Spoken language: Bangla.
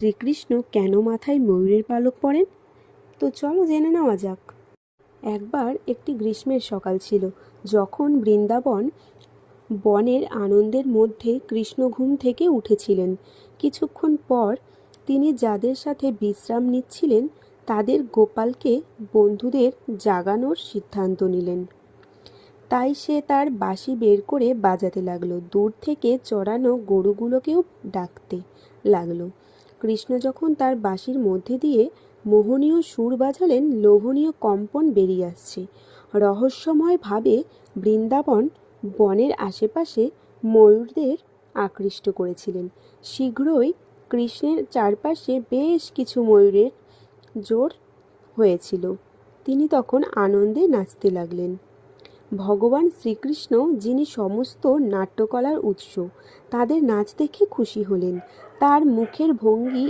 শ্রীকৃষ্ণ কেন মাথায় ময়ূরের পালক পরেন? তো চলো জেনে নেওয়া যাক। একবার একটি গ্রীষ্মের সকাল ছিল, যখন বৃন্দাবন বনের আনন্দের মধ্যে কৃষ্ণ ঘুম থেকে উঠেছিলেন। কিছুক্ষণ পর তিনি যাদের সাথে বিশ্রাম নিচ্ছিলেন, তাদের গোপালকে বন্ধুদের জাগানোর সিদ্ধান্ত নিলেন। তাই সে তার বাঁশি বের করে বাজাতে লাগল। দূর থেকে চড়ানো গরুগুলোকেও ডাকতে লাগল। কৃষ্ণ যখন তার বাঁশির মধ্যে দিয়ে মোহনীয় সুর বাজালেন, লোভনীয় কম্পন বেরিয়ে আসছে। রহস্যময়ভাবে বৃন্দাবন বনের আশেপাশে ময়ূরদের আকৃষ্ট করেছিলেন। শীঘ্রই কৃষ্ণের চারপাশে বেশ কিছু ময়ূরের জোর হয়েছিল। তিনি তখন আনন্দে নাচতে লাগলেন। ভগবান শ্রীকৃষ্ণ যিনি সমস্ত নাট্যকলার উৎস তাদের নাচ দেখে খুশি হলেন। তার মুখের ভঙ্গি